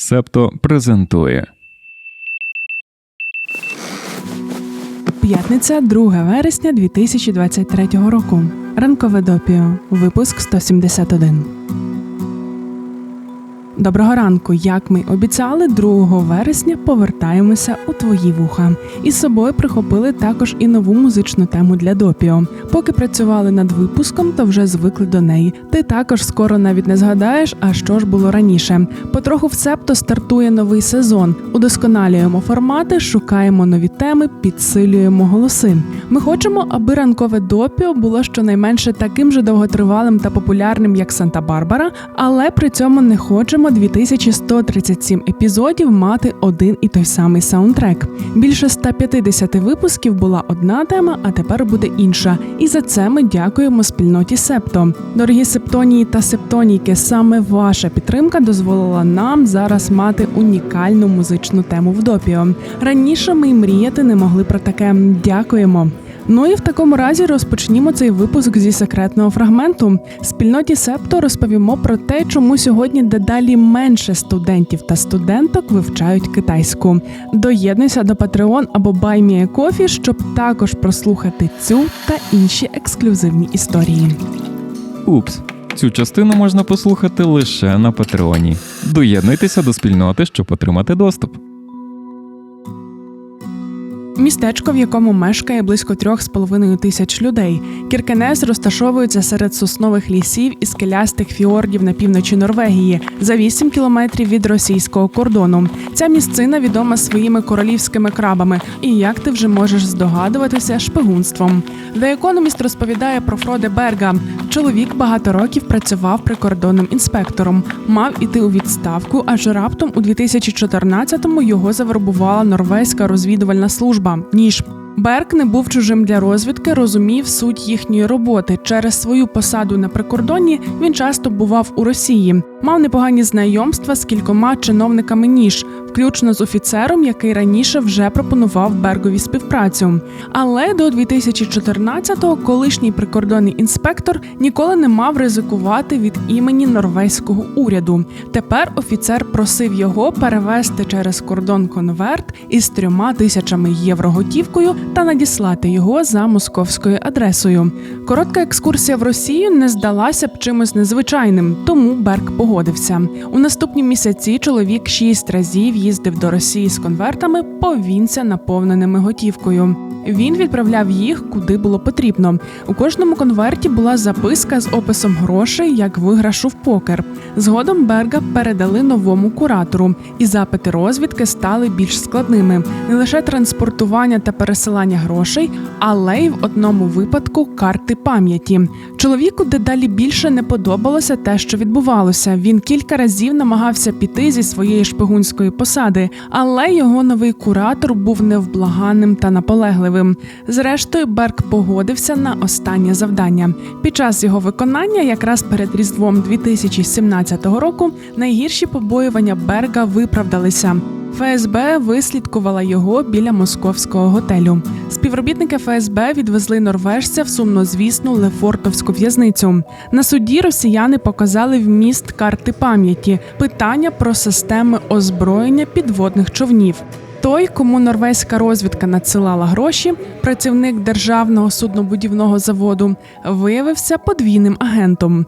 Септо презентує П'ятниця, 2 вересня 2023 року. Ранкове допіо. Випуск 171. Доброго ранку. Як ми обіцяли, 2 вересня повертаємося у твої вуха. І з собою прихопили також і нову музичну тему для допіо. Поки працювали над випуском, то вже звикли до неї. Ти також скоро навіть не згадаєш, а що ж було раніше. Потроху в септо стартує новий сезон. Удосконалюємо формати, шукаємо нові теми, підсилюємо голоси. Ми хочемо, аби ранкове допіо було щонайменше таким же довготривалим та популярним, як Санта-Барбара, але при цьому не хочемо 2137 епізодів мати один і той самий саундтрек. Більше 150 випусків була одна тема, а тепер буде інша. І за це ми дякуємо спільноті Септо. Дорогі септонії та септонійки, саме ваша підтримка дозволила нам зараз мати унікальну музичну тему в допіо. Раніше ми й мріяти не могли про таке. Дякуємо. Ну і в такому разі розпочнімо цей випуск зі секретного фрагменту. Спільноті Септо розповімо про те, чому сьогодні дедалі менше студентів та студенток вивчають китайську. Доєднуйся до Patreon або BuyMeACoffee, щоб також прослухати цю та інші ексклюзивні історії. Упс. Цю частину можна послухати лише на Патреоні. Доєднуйтеся до спільноти, щоб отримати доступ. Містечко, в якому мешкає близько трьох з половиною тисяч людей. Кіркенес розташовується серед соснових лісів і скелястих фіордів на півночі Норвегії за 8 кілометрів від російського кордону. Ця місцина відома своїми королівськими крабами, і як ти вже можеш здогадуватися, шпигунством. The Economist розповідає про Фроде Берга. Чоловік багато років працював прикордонним інспектором, мав іти у відставку, аж раптом у 2014-му його завербувала норвезька розвідувальна служба. Ніж Берг не був чужим для розвідки, розумів суть їхньої роботи. Через свою посаду на прикордонні він часто бував у Росії, мав непогані знайомства з кількома чиновниками ніж, включно з офіцером, який раніше вже пропонував Бергові співпрацю. Але до 2014-го колишній прикордонний інспектор ніколи не мав ризикувати від імені норвезького уряду. Тепер офіцер просив його перевести через кордон конверт із трьома тисячами євро готівкою та надіслати його за московською адресою. Коротка екскурсія в Росію не здалася б чимось незвичайним, тому Берг погодився. У наступні місяці чоловік шість разів їздив до Росії з конвертами, повінця наповненими готівкою. Він відправляв їх куди було потрібно. У кожному конверті була записка з описом грошей як виграшу в покер. Згодом Берга передали новому куратору, і запити розвідки стали більш складними. Не лише транспортування та пересилання грошей, але й в одному випадку карти пам'яті. Чоловіку дедалі більше не подобалося те, що відбувалося. Він кілька разів намагався піти зі своєї шпигунської посади, але його новий куратор був невблаганним та наполегливим. Зрештою, Берг погодився на останнє завдання. Під час його виконання, якраз перед різдвом 2017 року, найгірші побоювання Берга виправдалися. ФСБ вислідкувала його біля московського готелю. Співробітники ФСБ відвезли норвежця в сумнозвісну Лефортовську в'язницю. На суді росіяни показали вміст карти пам'яті, питання про системи озброєння підводних човнів. Той, кому норвезька розвідка надсилала гроші, працівник державного суднобудівного заводу, виявився подвійним агентом.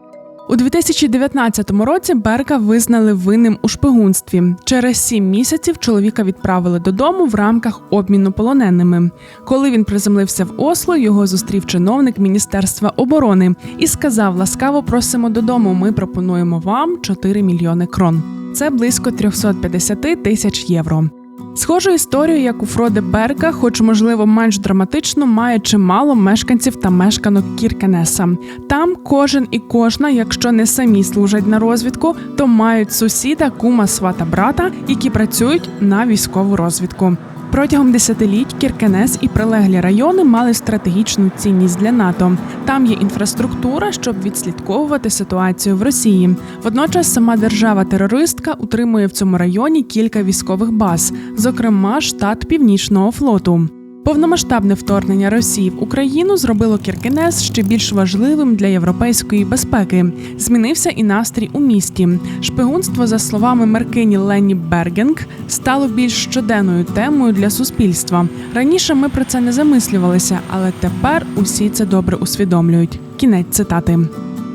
У 2019 році Берга визнали винним у шпигунстві. Через сім місяців чоловіка відправили додому в рамках обміну полоненими. Коли він приземлився в Осло, його зустрів чиновник Міністерства оборони і сказав: ласкаво просимо додому. Ми пропонуємо вам 4 мільйони крон. Це близько 350 тисяч євро. Схожу історію, як у Фроде Берка, хоч можливо менш драматично, має чимало мешканців та мешканок Кіркенеса. Там кожен і кожна, якщо не самі служать на розвідку, то мають сусіда, кума, свата, брата, які працюють на військову розвідку. Протягом десятиліть Кіркенес і прилеглі райони мали стратегічну цінність для НАТО. Там є інфраструктура, щоб відслідковувати ситуацію в Росії. Водночас сама держава-терористка утримує в цьому районі кілька військових баз, зокрема штат Північного флоту. Повномасштабне вторгнення Росії в Україну зробило Кіркенес ще більш важливим для європейської безпеки. Змінився і настрій у місті. Шпигунство, за словами Меркині Ленні Бергенг, стало більш щоденною темою для суспільства. Раніше ми про це не замислювалися, але тепер усі це добре усвідомлюють. Кінець цитати.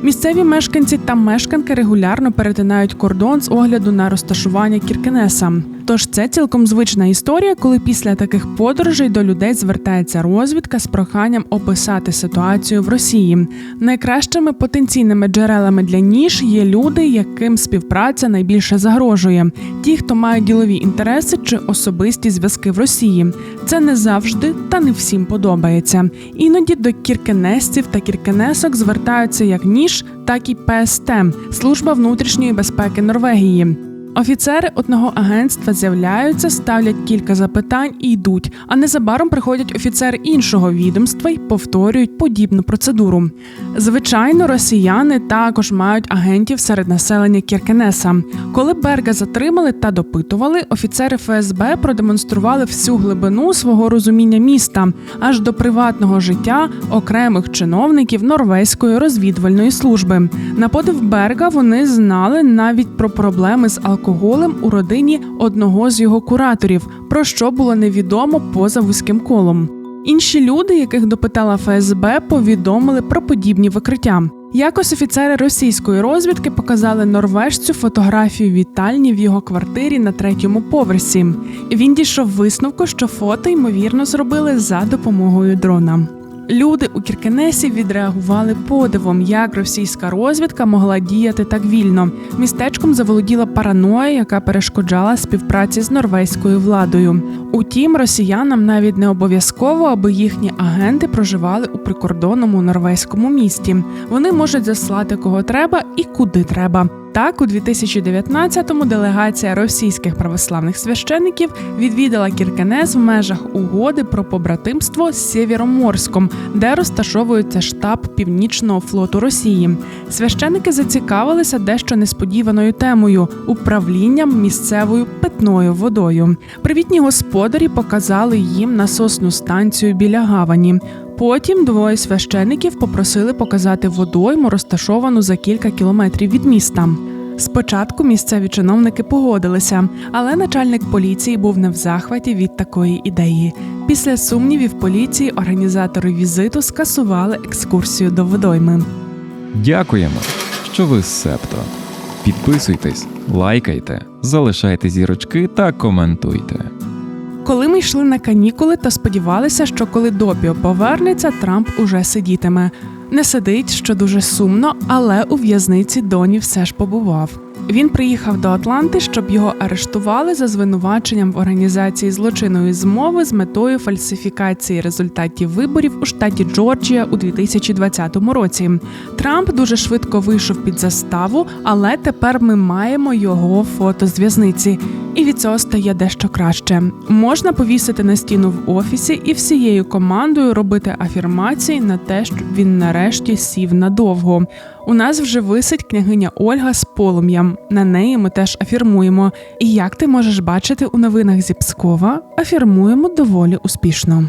Місцеві мешканці та мешканки регулярно перетинають кордон з огляду на розташування Кіркенеса. Тож це цілком звична історія, коли після таких подорожей до людей звертається розвідка з проханням описати ситуацію в Росії. Найкращими потенційними джерелами для ніж є люди, яким співпраця найбільше загрожує. Ті, хто мають ділові інтереси чи особисті зв'язки в Росії. Це не завжди та не всім подобається. Іноді до кіркенесців та кіркенесок звертаються як ніж, так і ПСТ служба внутрішньої безпеки Норвегії. Офіцери одного агентства з'являються, ставлять кілька запитань і йдуть. А незабаром приходять офіцери іншого відомства й повторюють подібну процедуру. Звичайно, росіяни також мають агентів серед населення Кіркенеса. Коли Берга затримали та допитували, офіцери ФСБ продемонстрували всю глибину свого розуміння міста аж до приватного життя окремих чиновників норвезької розвідувальної служби. На подив Берга вони знали навіть про проблеми з алкоголем у родині одного з його кураторів, про що було невідомо поза вузьким колом. Інші люди, яких допитала ФСБ, повідомили про подібні викриття. Якось офіцери російської розвідки показали норвежцю фотографію вітальні в його квартирі на третьому поверсі. Він дійшов висновку, що фото ймовірно зробили за допомогою дрона. Люди у Кіркенесі відреагували подивом, як російська розвідка могла діяти так вільно. Містечком заволоділа параноя, яка перешкоджала співпраці з норвезькою владою. Утім, росіянам навіть не обов'язково, аби їхні агенти проживали у прикордонному норвезькому місті. Вони можуть заслати кого треба і куди треба. Так, у 2019-му делегація російських православних священиків відвідала Кіркенес в межах угоди про побратимство з Сєвєроморськом, де розташовується штаб Північного флоту Росії. Священики зацікавилися дещо несподіваною темою управлінням місцевою питною водою. Привітні господарі показали їм насосну станцію біля гавані. Потім двоє священиків попросили показати водойму, розташовану за кілька кілометрів від міста. Спочатку місцеві чиновники погодилися, але начальник поліції був не в захваті від такої ідеї. Після сумнівів поліції організатори візиту скасували екскурсію до водойми. Дякуємо, що ви з Септо. Підписуйтесь, лайкайте, залишайте зірочки та коментуйте. Коли ми йшли на канікули, то сподівалися, що коли Допіо повернеться, Трамп уже сидітиме. Не сидить, що дуже сумно, але у в'язниці Доні все ж побував. Він приїхав до Атланти, щоб його арештували за звинуваченням в організації злочинної змови з метою фальсифікації результатів виборів у штаті Джорджія у 2020 році. Трамп дуже швидко вийшов під заставу, але тепер ми маємо його фото з в'язниці. І від цього стає дещо краще. Можна повісити на стіну в офісі і всією командою робити афірмації на те, щоб він нарешті сів надовго. У нас вже висить княгиня Ольга з полум'ям. На неї ми теж афірмуємо. І як ти можеш бачити у новинах зі Пскова, афірмуємо доволі успішно.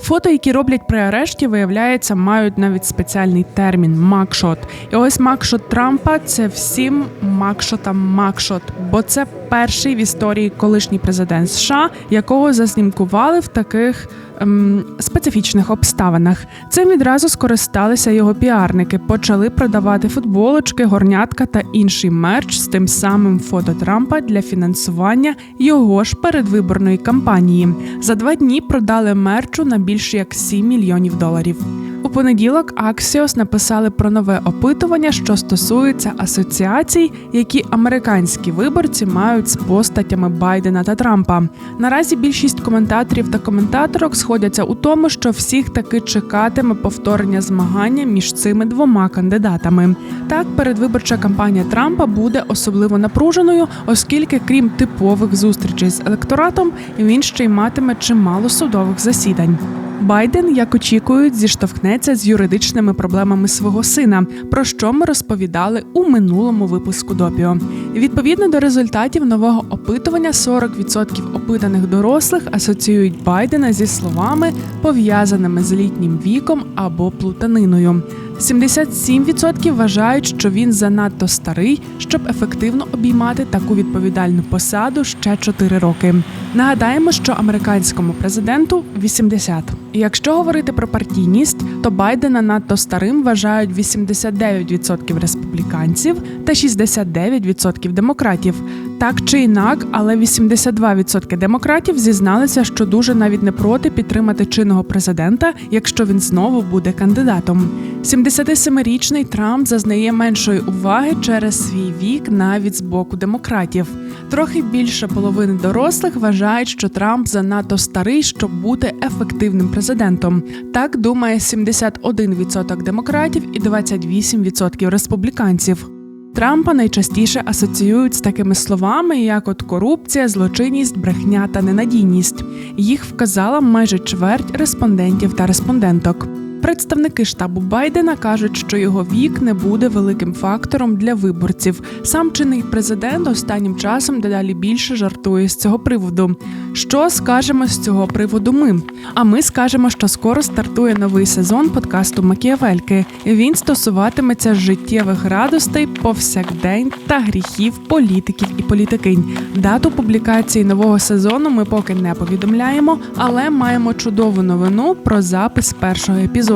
Фото, які роблять при арешті, виявляється, мають навіть спеціальний термін макшот. І ось макшот Трампа це всім макшотам макшот, бо це перший в історії колишній президент США, якого заснімкували в таких ем, специфічних обставинах. Цим відразу скористалися його піарники, почали продавати футболочки, горнятка та інший мерч з тим самим фото Трампа для фінансування його ж передвиборної кампанії. За два дні продали мерчу на більше як 7 мільйонів доларів. Понеділок Axios написали про нове опитування, що стосується асоціацій, які американські виборці мають з постатями Байдена та Трампа. Наразі більшість коментаторів та коментаторок сходяться у тому, що всіх таки чекатиме повторення змагання між цими двома кандидатами. Так, передвиборча кампанія Трампа буде особливо напруженою, оскільки, крім типових зустрічей з електоратом, він ще й матиме чимало судових засідань. Байден, як очікують, зіштовхнеться з юридичними проблемами свого сина, про що ми розповідали у минулому випуску допіо. Відповідно до результатів нового опитування, 40% опитаних дорослих асоціюють Байдена зі словами, пов'язаними з літнім віком або плутаниною. 77% вважають, що він занадто старий, щоб ефективно обіймати таку відповідальну посаду ще 4 роки. Нагадаємо, що американському президенту 80. Якщо говорити про партійність, то Байдена надто старим вважають 89% республіканців та 69% демократів. Так чи інак, але 82% демократів зізналися, що дуже навіть не проти підтримати чинного президента, якщо він знову буде кандидатом. 77-річний Трамп зазнає меншої уваги через свій вік навіть з боку демократів. Трохи більше половини дорослих вважають, що Трамп занадто старий, щоб бути ефективним президентом. Так думає 71% демократів і 28% республіканців. Трампа найчастіше асоціюють з такими словами, як от корупція, злочинність, брехня та ненадійність. Їх вказала майже чверть респондентів та респонденток. Представники штабу Байдена кажуть, що його вік не буде великим фактором для виборців. Сам чинний президент останнім часом дедалі більше жартує з цього приводу. Що скажемо з цього приводу ми? А ми скажемо, що скоро стартує новий сезон подкасту Макіавельки. Він стосуватиметься життєвих радостей, повсякдень та гріхів політиків і політикинь. Дату публікації нового сезону ми поки не повідомляємо, але маємо чудову новину про запис першого епізоду.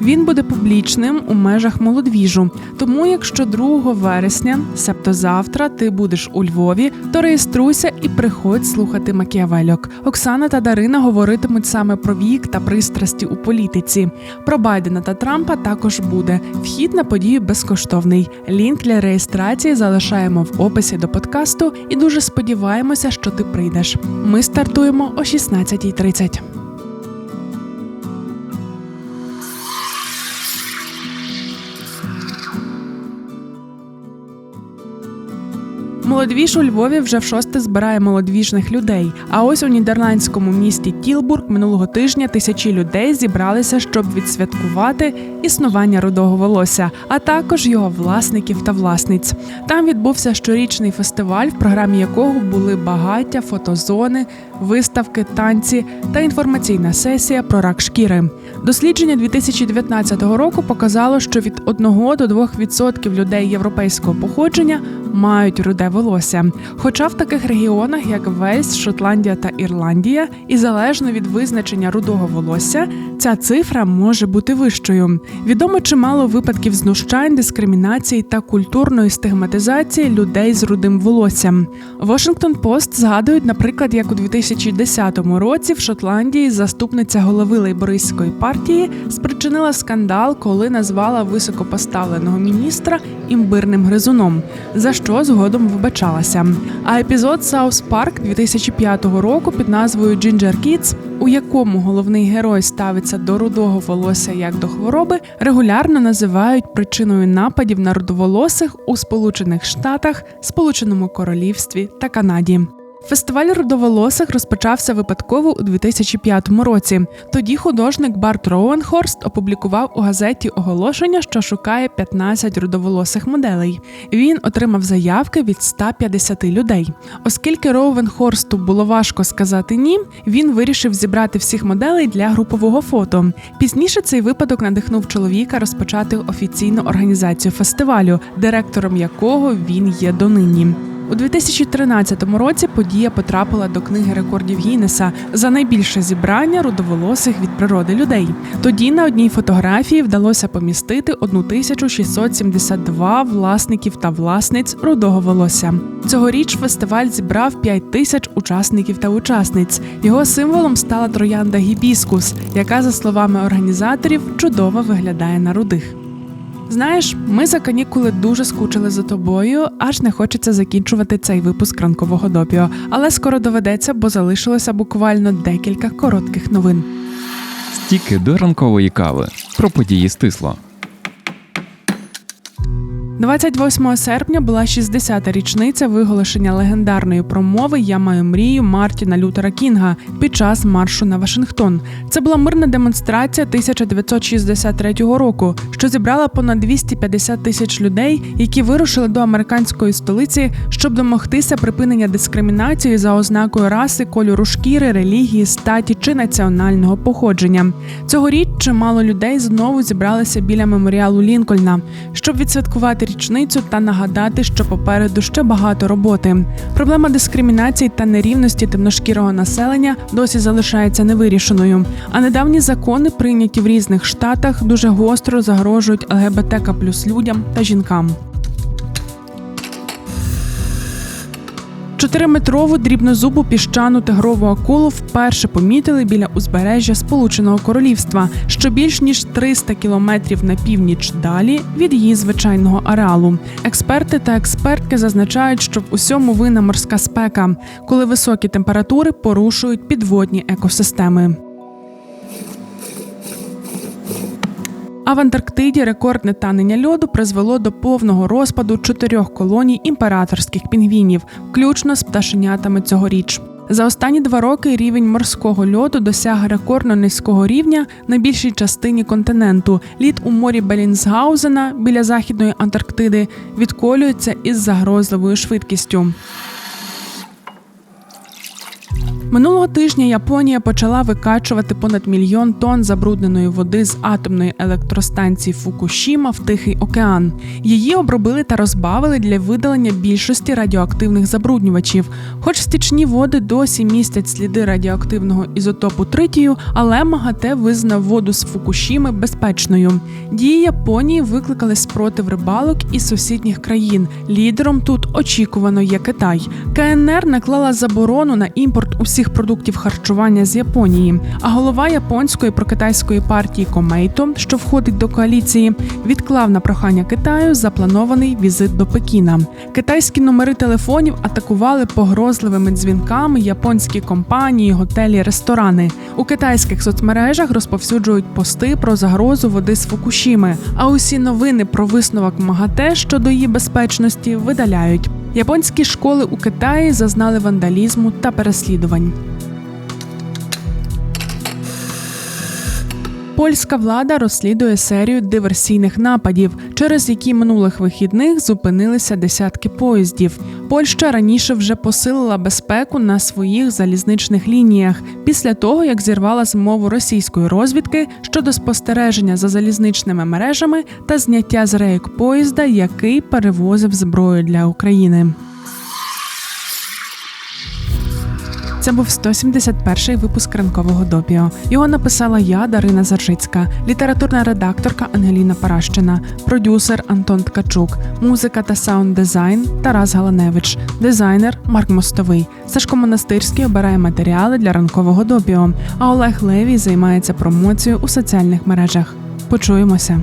Він буде публічним у межах молодвіжу. Тому, якщо 2 вересня, себто завтра, ти будеш у Львові, то реєструйся і приходь слухати Макіавельок. Оксана та Дарина говоритимуть саме про вік та пристрасті у політиці. Про Байдена та Трампа також буде. Вхід на подію безкоштовний. Лінк для реєстрації залишаємо в описі до подкасту і дуже сподіваємося, що ти прийдеш. Ми стартуємо о 16.30. Молодвіж у Львові вже в шосте збирає молодвіжних людей. А ось у нідерландському місті Тілбург минулого тижня тисячі людей зібралися, щоб відсвяткувати існування рудого волосся, а також його власників та власниць. Там відбувся щорічний фестиваль, в програмі якого були багаття, фотозони, виставки, танці та інформаційна сесія про рак шкіри. Дослідження 2019 року показало, що від 1 до 2% людей європейського походження мають руде волосся. Хоча в таких регіонах, як Вельс, Шотландія та Ірландія, і залежно від визначення рудого волосся, ця цифра може бути вищою. Відомо чимало випадків знущань, дискримінації та культурної стигматизації людей з рудим волоссям. Washington Post згадують, наприклад, як у 2010 році в Шотландії заступниця голови лейбористської партії спричинила скандал, коли назвала високопоставленого міністра імбирним гризуном, за що згодом вибачалася. А епізод South Park 2005 року під назвою Ginger Kids, у якому головний герой ставиться до рудого волосся як до хвороби, регулярно називають причиною нападів на рудоволосих у Сполучених Штатах, Сполученому Королівстві та Канаді. Фестиваль рудоволосих розпочався випадково у 2005 році. Тоді художник Барт Роуенхорст опублікував у газеті оголошення, що шукає 15 рудоволосих моделей. Він отримав заявки від 150 людей. Оскільки Роуенхорсту було важко сказати ні, він вирішив зібрати всіх моделей для групового фото. Пізніше цей випадок надихнув чоловіка розпочати офіційну організацію фестивалю, директором якого він є донині. У 2013 році подія потрапила до книги рекордів Гіннеса за найбільше зібрання рудоволосих від природи людей. Тоді на одній фотографії вдалося помістити 1672 власників та власниць рудого волосся. Цьогоріч фестиваль зібрав 5 тисяч учасників та учасниць. Його символом стала троянда гібіскус, яка, за словами організаторів, чудово виглядає на рудих. Знаєш, ми за канікули дуже скучили за тобою, аж не хочеться закінчувати цей випуск ранкового допіо. Але скоро доведеться, бо залишилося буквально декілька коротких новин. Стіки до ранкової кави про події стисло. 28 серпня була 60-та річниця виголошення легендарної промови Я маю мрію Мартіна Лютера Кінга під час маршу на Вашингтон. Це була мирна демонстрація 1963 року, що зібрала понад 250 тисяч людей, які вирушили до американської столиці, щоб домогтися припинення дискримінації за ознакою раси, кольору шкіри, релігії, статі чи національного походження. Цьогоріч чимало людей знову зібралися біля меморіалу Лінкольна, щоб відсвяткувати річницю та нагадати, що попереду ще багато роботи. Проблема дискримінації та нерівності темношкірого населення досі залишається невирішеною. А недавні закони, прийняті в різних штатах, дуже гостро загрожують ЛГБТК плюс людям та жінкам. Чотириметрову дрібнозубу піщану тигрову акулу вперше помітили біля узбережжя Сполученого Королівства, що більш ніж 300 кілометрів на північ далі від її звичайного ареалу. Експерти та експертки зазначають, що в усьому винна морська спека, коли високі температури порушують підводні екосистеми. А в Антарктиді рекордне танення льоду призвело до повного розпаду чотирьох колоній імператорських пінгвінів, включно з пташенятами цьогоріч. За останні два роки рівень морського льоду досяг рекордно низького рівня на більшій частині континенту. Лід у морі Белінсгаузена біля західної Антарктиди відколюється із загрозливою швидкістю. Минулого тижня Японія почала викачувати понад мільйон тонн забрудненої води з атомної електростанції Фукушіма в Тихий океан. Її обробили та розбавили для видалення більшості радіоактивних забруднювачів. Хоч стічні води досі містять сліди радіоактивного ізотопу тритію, але МАГАТЕ визнав воду з Фукушіми безпечною. Дії Японії викликали спротив рибалок із сусідніх країн. Лідером тут очікувано є Китай. КНР наклала заборону на імпорт усіх продуктів харчування з Японії. А голова японської прокитайської партії Комейто, що входить до коаліції, відклав на прохання Китаю запланований візит до Пекіна. Китайські номери телефонів атакували погрозливими дзвінками японські компанії, готелі, ресторани. У китайських соцмережах розповсюджують пости про загрозу води з Фукушіми. А усі новини про висновок МАГАТЕ щодо її безпечності видаляють. Японські школи у Китаї зазнали вандалізму та переслідувань. Польська влада розслідує серію диверсійних нападів, через які минулих вихідних зупинилися десятки поїздів. Польща раніше вже посилила безпеку на своїх залізничних лініях після того, як зірвала змову російської розвідки щодо спостереження за залізничними мережами та зняття з рейок поїзда, який перевозив зброю для України. Це був 171-й випуск ранкового допіо. Його написала я, Дарина Заржицька, літературна редакторка Ангеліна Паращина, продюсер Антон Ткачук, музика та саунд-дизайн Тарас Галаневич, дизайнер Марк Мостовий. Сашко Монастирський обирає матеріали для ранкового допіо. А Олег Левій займається промоцією у соціальних мережах. Почуємося.